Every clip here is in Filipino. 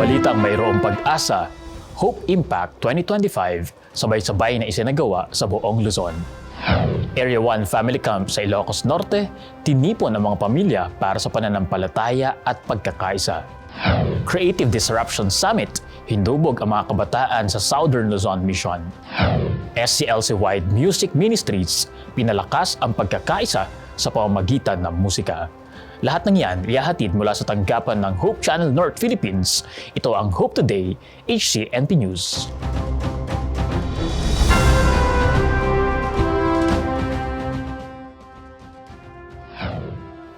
Balitang mayroong pag-asa, Hope Impact 2025 sabay-sabay na isinagawa sa buong Luzon. Area 1 Family Camp sa Ilocos Norte, tinipon ang mga pamilya para sa pananampalataya at pagkakaisa. Creative Disruption Summit, hindubog ang mga kabataan sa Southern Luzon Mission. SCLC-wide Music Ministries, pinalakas ang pagkakaisa sa pamamagitan ng musika. Lahat ng yan ihahatid mula sa tanggapan ng Hope Channel North Philippines. Ito ang Hope Today, HCNP News.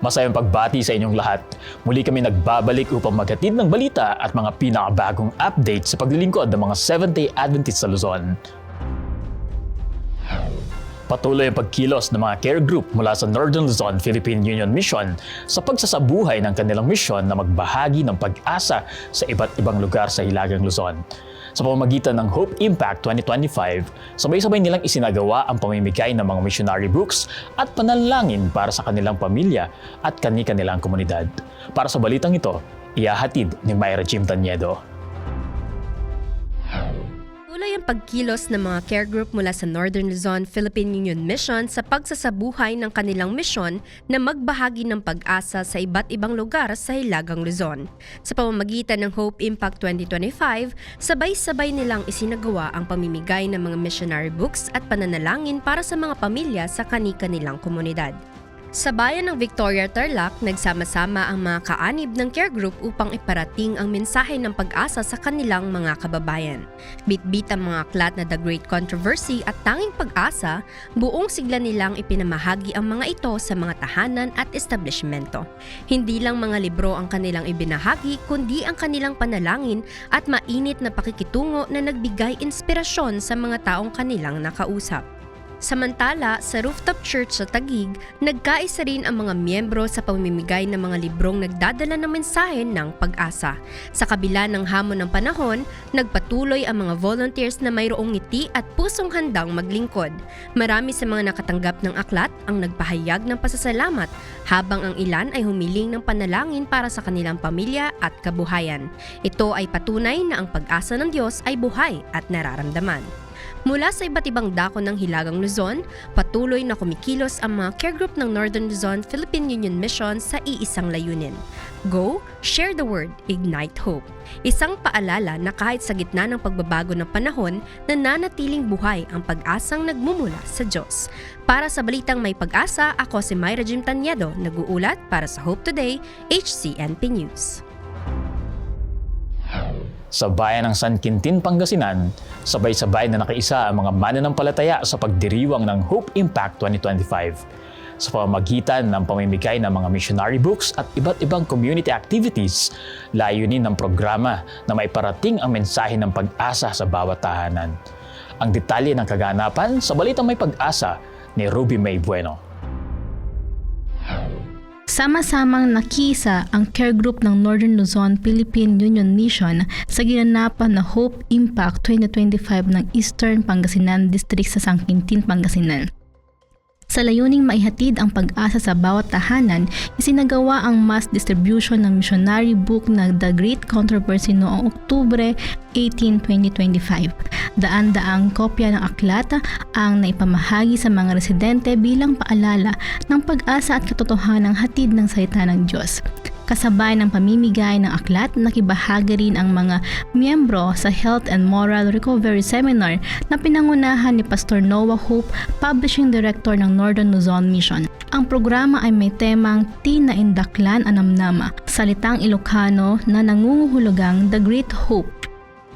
Masayang pagbati sa inyong lahat. Muli kami nagbabalik upang maghatid ng balita at mga pinakabagong update sa paglilingkod ng mga Seventh-day Adventist sa Luzon. Patuloy ang pagkilos ng mga care group mula sa Northern Luzon Philippine Union Mission sa pagsasabuhay ng kanilang misyon na magbahagi ng pag-asa sa iba't ibang lugar sa Hilagang Luzon. Sa pamamagitan ng Hope Impact 2025, sabay-sabay nilang isinagawa ang pamimigay ng mga missionary books at panalangin para sa kanilang pamilya at kani-kanilang komunidad. Para sa balitang ito, ihahatid ni Myra Jim Taniedo. Tuloy ang pagkilos ng mga care group mula sa Northern Luzon Philippine Union Mission sa pagsasabuhay ng kanilang misyon na magbahagi ng pag-asa sa iba't ibang lugar sa Hilagang Luzon. Sa pamamagitan ng Hope Impact 2025, sabay-sabay nilang isinagawa ang pamimigay ng mga missionary books at pananalangin para sa mga pamilya sa kani-kanilang komunidad. Sa bayan ng Victoria Tarlac, nagsama-sama ang mga kaanib ng care group upang iparating ang mensahe ng pag-asa sa kanilang mga kababayan. Bitbit ang mga aklat na The Great Controversy at Tanging Pag-asa, buong sigla nilang ipinamahagi ang mga ito sa mga tahanan at establishmento. Hindi lang mga libro ang kanilang ibinahagi, kundi ang kanilang panalangin at mainit na pakikitungo na nagbigay inspirasyon sa mga taong kanilang nakausap. Samantala, sa rooftop church sa Tagig, nagkaisa rin ang mga miyembro sa pamimigay ng mga librong nagdadala ng mensahe ng pag-asa. Sa kabila ng hamon ng panahon, nagpatuloy ang mga volunteers na mayroong ngiti at pusong handang maglingkod. Marami sa mga nakatanggap ng aklat ang nagpahayag ng pasasalamat, habang ang ilan ay humiling ng panalangin para sa kanilang pamilya at kabuhayan. Ito ay patunay na ang pag-asa ng Diyos ay buhay at nararamdaman. Mula sa iba't ibang dako ng Hilagang Luzon, patuloy na kumikilos ang mga care group ng Northern Luzon Philippine Union Mission sa iisang layunin. Go, share the word, ignite hope. Isang paalala na kahit sa gitna ng pagbabago ng panahon, nananatiling buhay ang pag-asang nagmumula sa Diyos. Para sa balitang may pag-asa, ako si Myra Jim Taniedo, nag-uulat para sa Hope Today, HCNP News. Sa bayan ng San Quintin, Pangasinan, sabay-sabay na nakaisa ang mga mananampalataya sa pagdiriwang ng Hope Impact 2025 sa pamamagitan ng pamimigay ng mga missionary books at iba't ibang community activities, layunin ng programa na maiparating ang mensahe ng pag-asa sa bawat tahanan. Ang detalye ng kaganapan sa Balitang May Pag-asa ni Ruby May Bueno. Sama-samang nakisa ang care group ng Northern Luzon Philippine Union Mission sa ginanapan na Hope Impact 2025 ng Eastern Pangasinan District sa San Quintin, Pangasinan. Sa layuning maihatid ang pag-asa sa bawat tahanan, isinagawa ang mass distribution ng missionary book na The Great Controversy noong Oktubre 18, 2025. Daan-daang kopya ng aklat ang naipamahagi sa mga residente bilang paalala ng pag-asa at katotohanang hatid ng salita ng Diyos. Kasabay ng pamimigay ng aklat, nakibahagi rin ang mga miyembro sa Health and Moral Recovery Seminar na pinangunahan ni Pastor Noah Hope, Publishing Director ng Northern Luzon Mission. Ang programa ay may temang Tina Indaklan Anamnama, salitang Ilocano na nangunguhulugang The Great Hope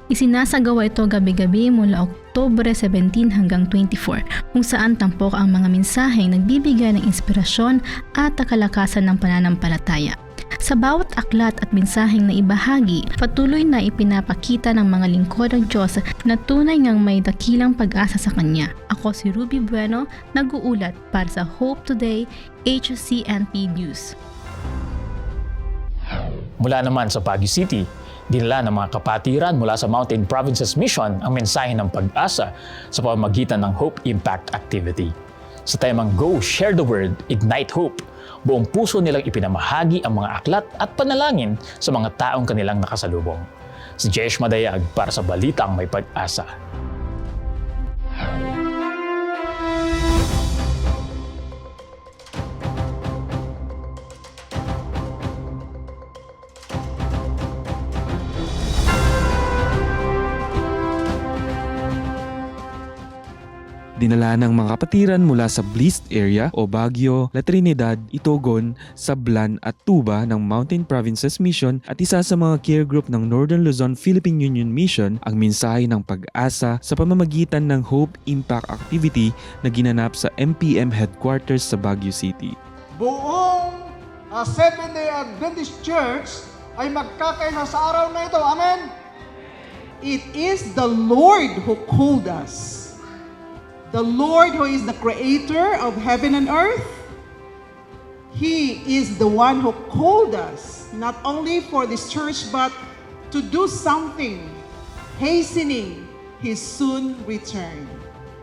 Isinasagawa ito gabi-gabi mula Oktobre 17 hanggang 24 kung saan tampok ang mga mensaheng nagbibigay ng inspirasyon at kalakasan ng pananampalataya. Sa bawat aklat at mensaheng na ibahagi, patuloy na ipinapakita ng mga lingkod ng Diyos na tunay ngang may dakilang pag-asa sa Kanya. Ako si Ruby Bueno, nag-uulat para sa Hope Today, HCNP News. Mula naman sa Baguio City, dinala ng mga kapatiran mula sa Mountain Provinces Mission ang mensahe ng pag-asa sa pamamagitan ng Hope Impact Activity. Sa temang Go Share the Word, Ignite Hope, buong puso nilang ipinamahagi ang mga aklat at panalangin sa mga taong kanilang nakasalubong. Si Jesh Madayag para sa Balitang May Pag-asa. Dinala ng mga kapatiran mula sa Blist area o Baguio, La Trinidad, Itogon, Sablan at Tuba ng Mountain Provinces Mission at isa sa mga care group ng Northern Luzon Philippine Union Mission ang mensahe ng pag-asa sa pamamagitan ng Hope Impact Activity na ginanap sa MPM headquarters sa Baguio City. buong uh, Seventh-day Adventist Church ay magkakaisa sa araw na ito. Amen? It is the Lord who called us. The Lord who is the creator of heaven and earth. He is the one who called us, not only for this church, but to do something, hastening His soon return.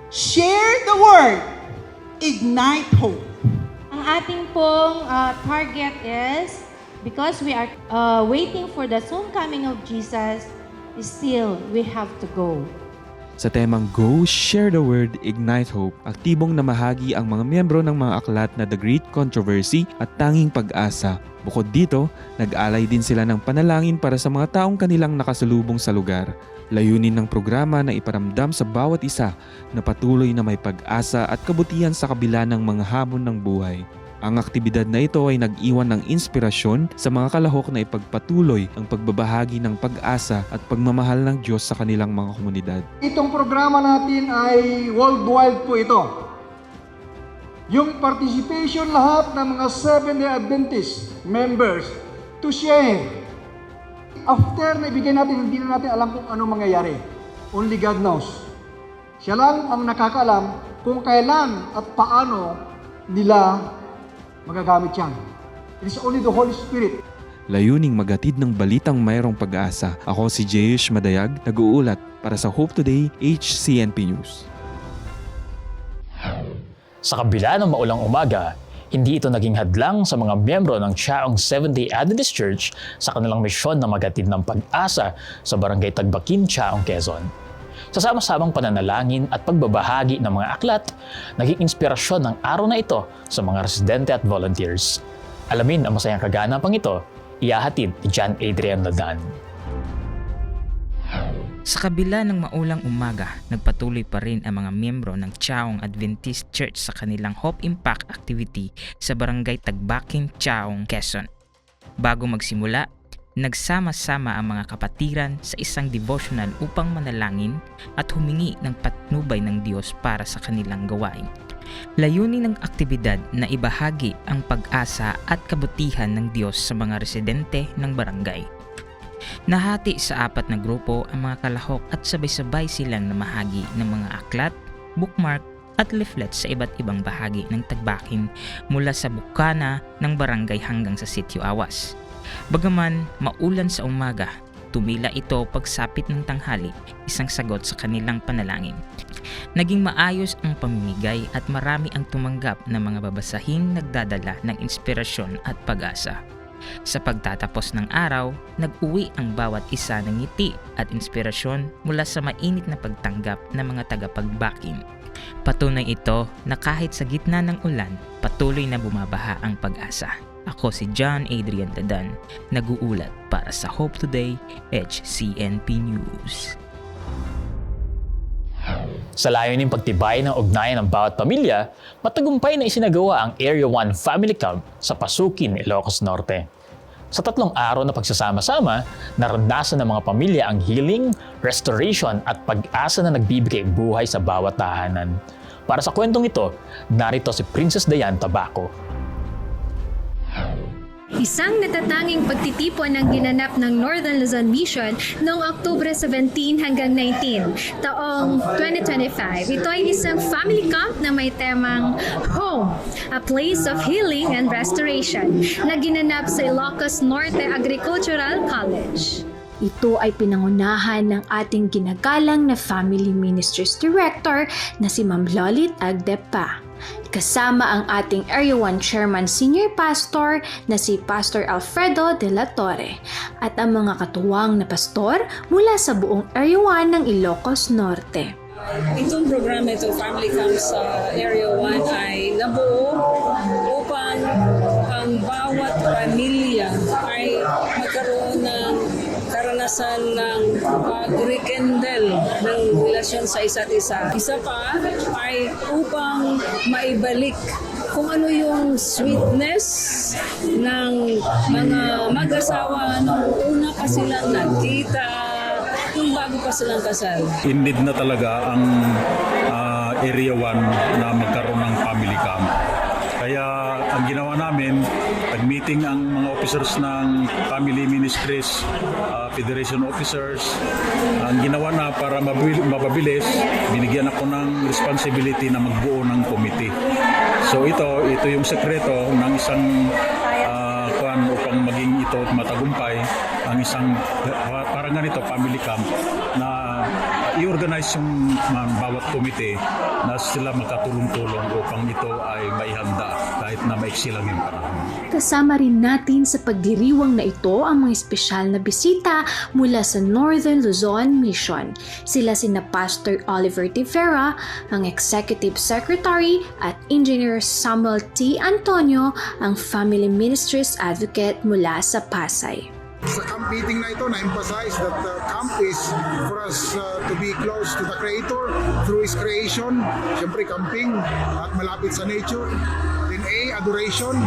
Share the word. Ignite hope. Ang ating pong uh, target is, because we are uh, waiting for the soon coming of Jesus, still we have to go. Sa temang Go, Share the Word, Ignite Hope, aktibong namahagi ang mga miyembro ng mga aklat na The Great Controversy at Tanging Pag-asa. Bukod dito, nag-alay din sila ng panalangin para sa mga taong kanilang nakasalubong sa lugar. Layunin ng programa na iparamdam sa bawat isa na patuloy na may pag-asa at kabutihan sa kabila ng mga hamon ng buhay. Ang aktibidad na ito ay nag-iwan ng inspirasyon sa mga kalahok na ipagpatuloy ang pagbabahagi ng pag-asa at pagmamahal ng Diyos sa kanilang mga komunidad. Itong programa natin ay worldwide po ito. Yung participation lahat ng mga Seventh-day Adventist members to share. After na ibigay natin, hindi na natin alam kung ano mangyayari. Only God knows. Siya lang ang nakakaalam kung kailan at paano nila magagamit yan. It is only the Holy Spirit Layuning magatid ng balitang mayroong pag-asa. Ako si Jayush Madayag, nag-uulat para sa Hope Today HCNP News. Sa kabila ng maulang umaga, hindi ito naging hadlang sa mga miyembro ng Chaong Seventh-day Adventist Church sa kanilang misyon na magatid ng pag-asa sa Barangay Tagbakin, Chaong, Quezon. Sa sama-samang pananalangin at pagbabahagi ng mga aklat, naging inspirasyon ng araw na ito sa mga residente at volunteers. Alamin ang masayang kaganapang ito, iyahatid ni John Adrian Ladan. Sa kabila ng maulang umaga, nagpatuloy pa rin ang mga miyembro ng Chaong Adventist Church sa kanilang Hope Impact activity sa Barangay Tagbakin, Chaong, Quezon. Bago magsimula, nagsama-sama ang mga kapatiran sa isang devotional upang manalangin at humingi ng patnubay ng Diyos para sa kanilang gawain. Layunin ng aktibidad na ibahagi ang pag-asa at kabutihan ng Diyos sa mga residente ng barangay. Nahati sa apat na grupo ang mga kalahok at sabay-sabay silang namahagi ng mga aklat, bookmark at leaflet sa iba't ibang bahagi ng tagbakin mula sa bukana ng barangay hanggang sa sitio Awas. Bagaman maulan sa umaga, tumila ito pagsapit ng tanghali, isang sagot sa kanilang panalangin. Naging maayos ang pamimigay at marami ang tumanggap ng mga babasahing nagdadala ng inspirasyon at pag-asa. Sa pagtatapos ng araw, nag-uwi ang bawat isa ng ngiti at inspirasyon mula sa mainit na pagtanggap ng mga tagapagbakin. Patunay ito na kahit sa gitna ng ulan, patuloy na bumabaha ang pag-asa. Ako si John Adrian Tadan, nag-uulat para sa Hope Today HCNP News. Sa layunin pagtibay ng ugnayan ng bawat pamilya, matagumpay na isinagawa ang Area 1 Family Camp sa Pasukin, Ilocos Norte. Sa tatlong araw na pagsasama-sama, naranasan ng mga pamilya ang healing, restoration at pag-asa na nagbibigay buhay sa bawat tahanan. Para sa kwentong ito, narito si Princess Dayan Tabaco. Isang natatanging pagtitipon ang ginanap ng Northern Luzon Mission noong Oktubre 17 hanggang 19, taong 2025. Ito ay isang family camp na may temang Home, a place of healing and restoration na ginanap sa Ilocos Norte Agricultural College. Ito ay pinangunahan ng ating ginagalang na Family Ministries Director na si Ma'am Lolit Agdepa. Kasama ang ating Area 1 Chairman Senior Pastor na si Pastor Alfredo de la Torre at ang mga katuwang na pastor mula sa buong Area 1 ng Ilocos Norte. Itong programa ito, Family Camps sa Area 1 ay nabuo pag-rekindle ng relasyon sa isa't isa. Isa pa ay upang maibalik kung ano yung sweetness ng mga mag-asawa nung una pa silang nagkita, nung bago pa silang kasal. in need na talaga ang ah, Area 1 na magkaroon ng family camp. Kaya ang ginawa namin, nag-meeting ang officers ng family ministries, ah, federation officers. Ang ginawa na para mapabilis, binigyan ako ng responsibility na magbuo ng committee. So ito, ito yung sekreto ng isang kuan upang maging ito matagumpay ang isang parang ganito family camp na i-organize yung mga bawat komite na sila makatulong-tulong upang ito ay maihanda kahit na maiksi lang yung panahon. Kasama rin natin sa pagdiriwang na ito ang mga espesyal na bisita mula sa Northern Luzon Mission. Sila sina Pastor Oliver Tivera, ang Executive Secretary at Engineer Samuel T. Antonio, ang Family Ministries Advocate mula sa Pasay. Sa camp meeting na ito, na-emphasize that the camp is for us uh, to be close to the Creator through His creation. Siyempre, camping at malapit sa nature. Adoration.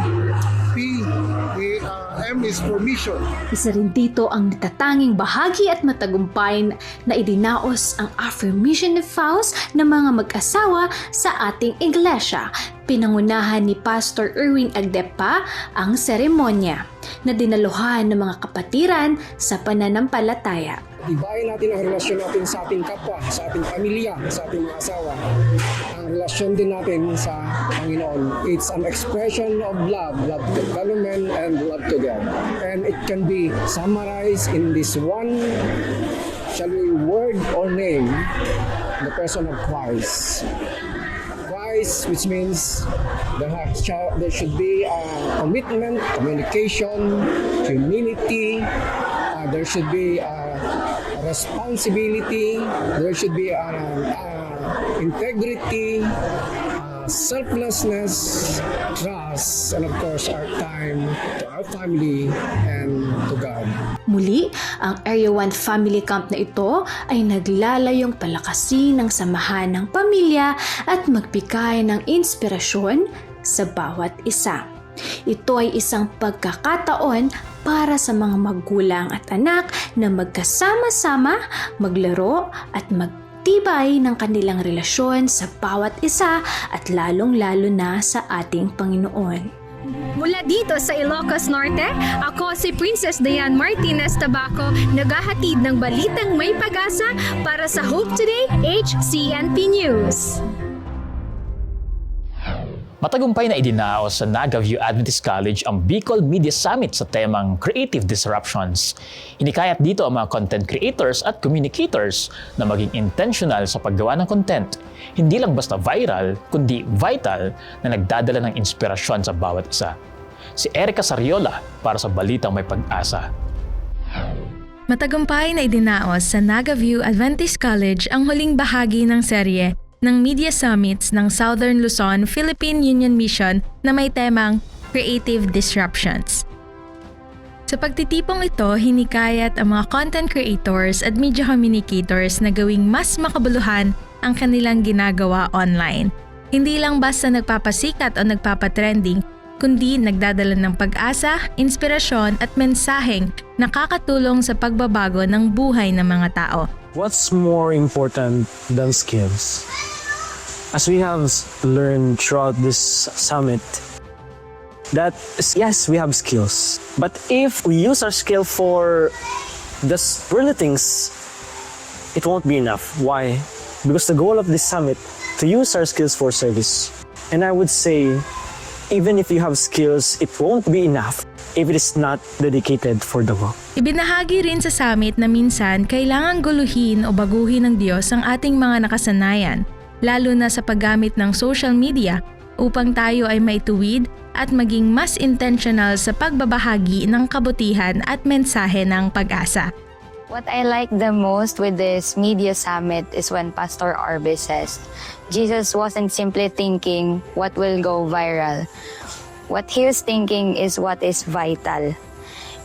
P, A, uh, M is for mission. Isa rin dito ang natatanging bahagi at matagumpay na idinaos ang affirmation of vows ng mga mag-asawa sa ating iglesia. Pinangunahan ni Pastor Erwin Agdepa ang seremonya na dinaluhan ng mga kapatiran sa pananampalataya. Ibayin natin ang relasyon natin sa ating kapwa, sa ating pamilya, sa ating mga asawa. Relasyon din natin sa Panginoon. It's an expression of love, love to fellow men and love to God. And it can be summarized in this one, shall we, word or name, the person of Christ. Christ, which means there, has, there should be a commitment, communication, humility, uh, there should be a responsibility, there should be a, a integrity, uh, selflessness, trust, and of course our time to our family and to God. Muli, ang Area 1 Family Camp na ito ay naglalayong palakasin ng samahan ng pamilya at magbigay ng inspirasyon sa bawat isa. Ito ay isang pagkakataon para sa mga magulang at anak na magkasama-sama, maglaro at magtibay ng kanilang relasyon sa bawat isa at lalong-lalo na sa ating Panginoon. Mula dito sa Ilocos Norte, ako si Princess Diane Martinez Tabaco, naghahatid ng balitang may pag-asa para sa Hope Today HCNP News. Matagumpay na idinaos sa Naga View Adventist College ang Bicol Media Summit sa temang Creative Disruptions. Inikayat dito ang mga content creators at communicators na maging intentional sa paggawa ng content. Hindi lang basta viral, kundi vital na nagdadala ng inspirasyon sa bawat isa. Si Erica Sariola para sa Balitang May Pag-asa. Matagumpay na idinaos sa Naga View Adventist College ang huling bahagi ng serye ng Media Summits ng Southern Luzon Philippine Union Mission na may temang Creative Disruptions. Sa pagtitipong ito, hinikayat ang mga content creators at media communicators na gawing mas makabuluhan ang kanilang ginagawa online. Hindi lang basta nagpapasikat o nagpapatrending, kundi nagdadala ng pag-asa, inspirasyon at mensaheng nakakatulong sa pagbabago ng buhay ng mga tao. What's more important than skills? As we have learned throughout this summit, that yes, we have skills, but if we use our skill for the worldly things, it won't be enough. Why? Because the goal of this summit to use our skills for service. And I would say, even if you have skills, it won't be enough if it is not dedicated for the work. Ibinahagi rin sa summit na minsan kailangang guluhin o baguhin ng Diyos ang ating mga nakasanayan, lalo na sa paggamit ng social media upang tayo ay maituwid at maging mas intentional sa pagbabahagi ng kabutihan at mensahe ng pag-asa. What I like the most with this media summit is when Pastor Arbe says, Jesus wasn't simply thinking what will go viral. What he was thinking is what is vital.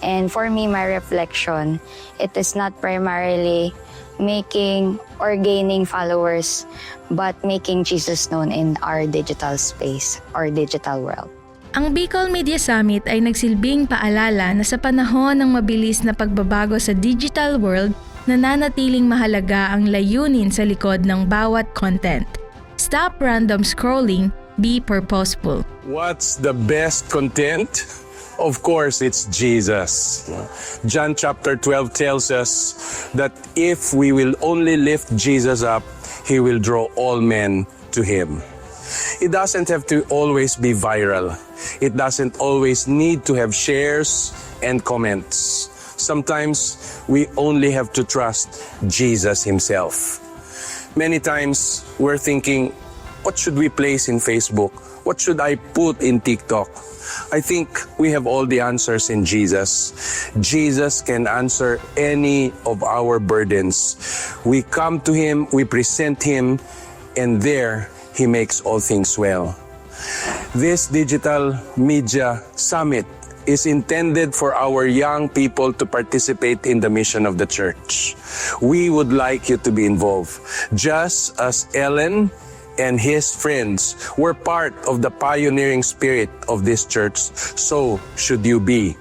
And for me, my reflection, it is not primarily making or gaining followers, but making Jesus known in our digital space or digital world. Ang Bicol Media Summit ay nagsilbing paalala na sa panahon ng mabilis na pagbabago sa digital world, nananatiling mahalaga ang layunin sa likod ng bawat content. Stop random scrolling, be purposeful. What's the best content? Of course, it's Jesus. John chapter 12 tells us that if we will only lift Jesus up, he will draw all men to him. It doesn't have to always be viral. It doesn't always need to have shares and comments. Sometimes we only have to trust Jesus himself. Many times we're thinking, what should we place in Facebook? What should I put in TikTok? I think we have all the answers in Jesus. Jesus can answer any of our burdens. We come to Him, we present Him, and there He makes all things well. This digital media summit is intended for our young people to participate in the mission of the church. We would like you to be involved. Just as Ellen and his friends were part of the pioneering spirit of this church, so should you be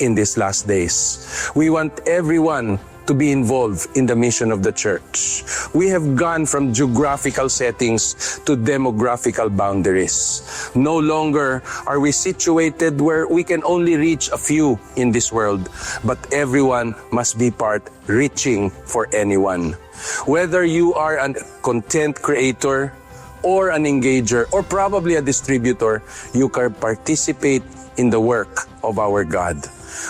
in these last days. We want everyone to be involved in the mission of the church. We have gone from geographical settings to demographical boundaries. No longer are we situated where we can only reach a few in this world, but everyone must be part reaching for anyone. Whether you are a content creator, or an engager, or probably a distributor, you can participate in the work of our God.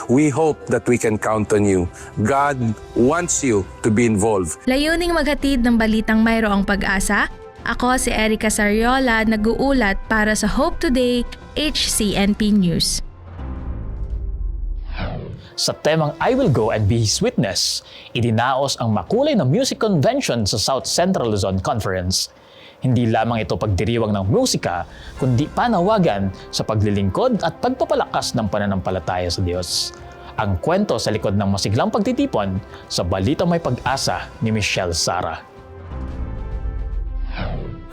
We hope that we can count on you. God wants you to be involved. Layuning maghatid ng balitang mayroong pag-asa, ako si Erica Sariola nag-uulat para sa Hope Today HCNP News. Sa temang I Will Go and Be His Witness, idinaos ang makulay na music convention sa South Central Luzon Conference. Hindi lamang ito pagdiriwang ng musika, kundi panawagan sa paglilingkod at pagpapalakas ng pananampalataya sa Diyos. Ang kwento sa likod ng masiglang pagtitipon sa Balita May Pag-asa ni Michelle Sara.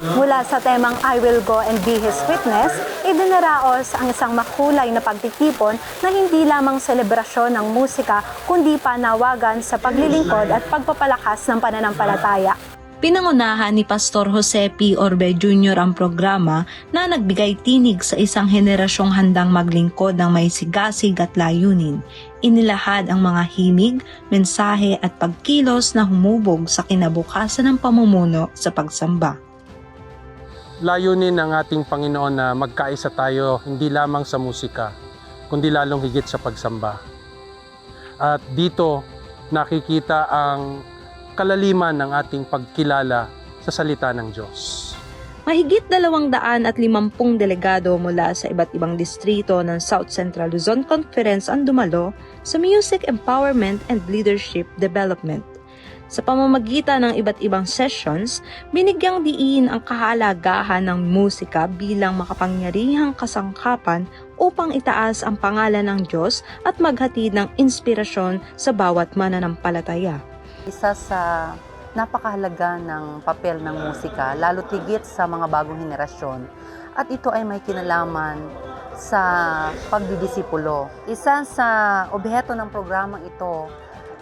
Mula sa temang I Will Go and Be His Witness, idinaraos ang isang makulay na pagtitipon na hindi lamang selebrasyon ng musika kundi panawagan sa paglilingkod at pagpapalakas ng pananampalataya. Pinangunahan ni Pastor Jose P. Orbe Jr. ang programa na nagbigay tinig sa isang henerasyong handang maglingkod ng may sigasig at layunin. Inilahad ang mga himig, mensahe at pagkilos na humubog sa kinabukasan ng pamumuno sa pagsamba. layunin ng ating Panginoon na magkaisa tayo hindi lamang sa musika, kundi lalong higit sa pagsamba. At dito nakikita ang kalaliman ng ating pagkilala sa salita ng Diyos. Mahigit dalawang daan at limampung delegado mula sa iba't ibang distrito ng South Central Luzon Conference ang dumalo sa Music Empowerment and Leadership Development. Sa pamamagitan ng iba't ibang sessions, binigyang diin ang kahalagahan ng musika bilang makapangyarihang kasangkapan upang itaas ang pangalan ng Diyos at maghatid ng inspirasyon sa bawat mananampalataya. Isa sa napakahalaga ng papel ng musika, lalo tigit sa mga bagong henerasyon. At ito ay may kinalaman sa pagdidisipulo. Isa sa objeto ng programang ito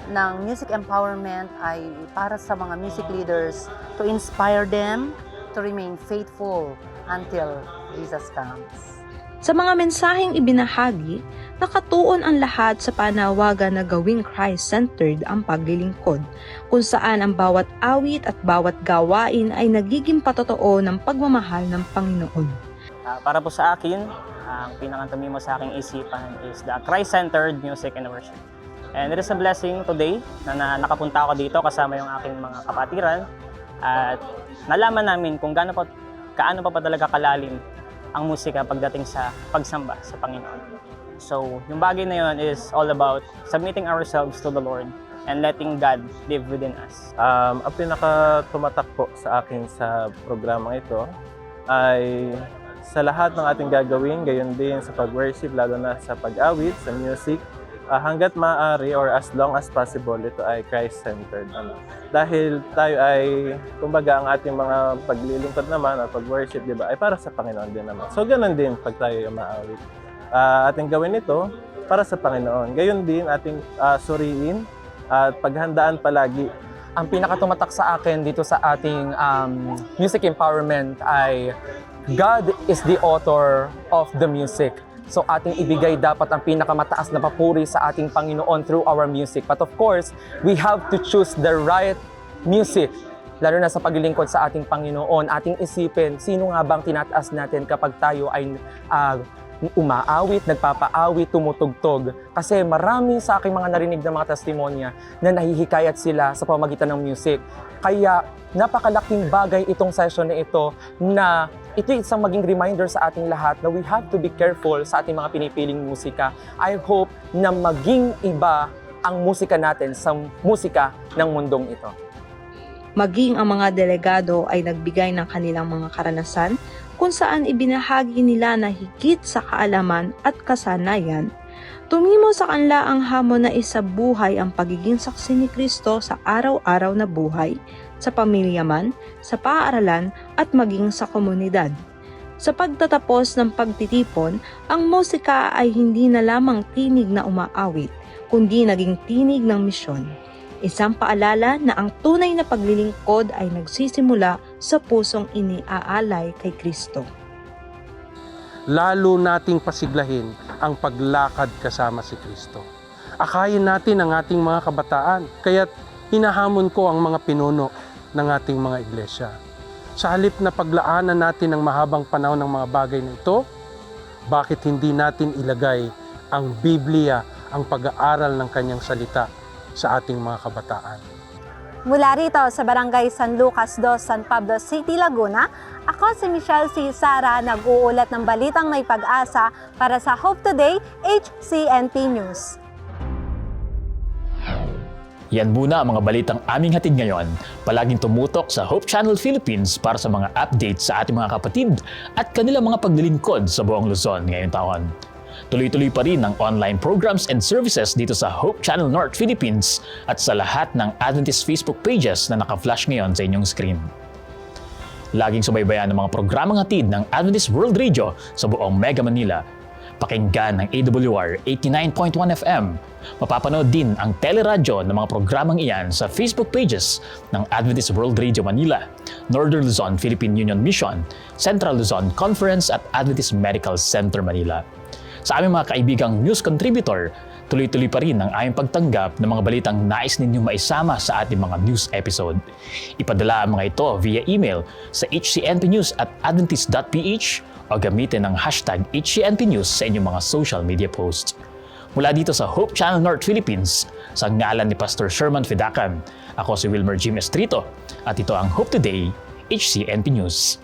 ng music empowerment ay para sa mga music leaders to inspire them to remain faithful until Jesus comes. Sa mga mensaheng ibinahagi, nakatuon ang lahat sa panawagan na gawing Christ-centered ang paglilingkod, kung saan ang bawat awit at bawat gawain ay nagiging patotoo ng pagmamahal ng Panginoon. Ah, para po sa akin, ang pinakantumi mo sa aking isipan is the Christ-centered music and worship. And it is a blessing today na, na nakapunta ako dito kasama yung aking mga kapatiran at nalaman namin kung gaano pa, kaano pa pa talaga kalalim ang musika pagdating sa pagsamba sa Panginoon. So, yung bagay na yun is all about submitting ourselves to the Lord and letting God live within us. Um, ang pinaka tumatak po sa akin sa programang ito ay sa lahat ng ating gagawin, gayon din sa pag-worship, lalo na sa pag-awit, sa music, ah, hanggat maaari or as long as possible, ito ay Christ-centered. Ano. Dahil tayo ay, kumbaga, ang ating mga paglilingkod naman or pag-worship, di ba, ay para sa Panginoon din naman. So, ganun din pag tayo ay umaawit. Ah, ating gawin ito para sa Panginoon. Gayon din ating ah, suriin at paghandaan palagi ang pinakatumatak sa akin dito sa ating um, music empowerment ay God is the author of the music. So ating ibigay dapat ang pinakamataas na papuri sa ating Panginoon through our music. But of course, we have to choose the right music. Lalo na sa paglilingkod sa ating Panginoon, ating isipin, sino nga bang tinataas natin kapag tayo ay ah, umaawit, nagpapaawit, tumutugtog. Kasi marami sa aking mga narinig na mga testimonya na nahihikayat sila sa pamagitan ng music. Kaya napakalaking bagay itong session na ito na ito isang maging reminder sa ating lahat na we have to be careful sa ating mga pinipiling musika. I hope na maging iba ang musika natin sa musika ng mundong ito. Maging ang mga delegado ay nagbigay ng kanilang mga karanasan kung saan ibinahagi nila na higit sa kaalaman at kasanayan, tumimo sa kanila ang hamon na isabuhay ang pagiging saksi ni Kristo sa araw-araw na buhay, sa pamilya man, sa paaralan at maging sa komunidad. Sa pagtatapos ng pagtitipon, ang musika ay hindi na lamang tinig na umaawit, kundi naging tinig ng misyon. Isang paalala na ang tunay na paglilingkod ay nagsisimula sa pusong iniaalay kay Kristo. lalo nating pasiglahin ang paglakad kasama si Kristo. Akayin natin ang ating mga kabataan, kaya't hinahamon ko ang mga pinuno ng ating mga iglesia. Sa halip na paglaanan natin ng mahabang panahon ng mga bagay na ito, bakit hindi natin ilagay ang Biblia, ang pag-aaral ng kanyang salita sa ating mga kabataan? Mula rito sa Barangay San Lucas 2, San Pablo City, Laguna, ako si Michelle C. Sara, nag-uulat ng balitang may pag-asa para sa Hope Today, HCNP News. Yan muna ang mga balitang aming hatid ngayon. Palaging tumutok sa Hope Channel Philippines para sa mga updates sa ating mga kapatid at kanilang mga paglilingkod sa buong Luzon ngayong taon. Tuloy-tuloy pa rin ang online programs and services dito sa Hope Channel North Philippines at sa lahat ng Adventist Facebook pages na naka-flash ngayon sa inyong screen. Laging subaybayan ang mga programang hatid ng Adventist World Radio sa buong Mega Manila. Pakinggan ng AWR 89.1 FM. Mapapanood din ang teleradyo ng mga programang iyan sa Facebook pages ng Adventist World Radio Manila, Northern Luzon Philippine Union Mission, Central Luzon Conference at Adventist Medical Center Manila. Sa aming mga kaibigang news contributor, tuloy-tuloy pa rin ang aming pagtanggap ng mga balitang nais ninyong maisama sa ating mga news episode. Ipadala ang mga ito via email sa hcnpnews at adventist.ph o gamitin ang hashtag HCNPnews sa inyong mga social media posts. Mula dito sa Hope Channel North Philippines, sa ngalan ni Pastor Sherman Fidakan, ako si Wilmer Jim Estrito at ito ang Hope Today, HCNP News.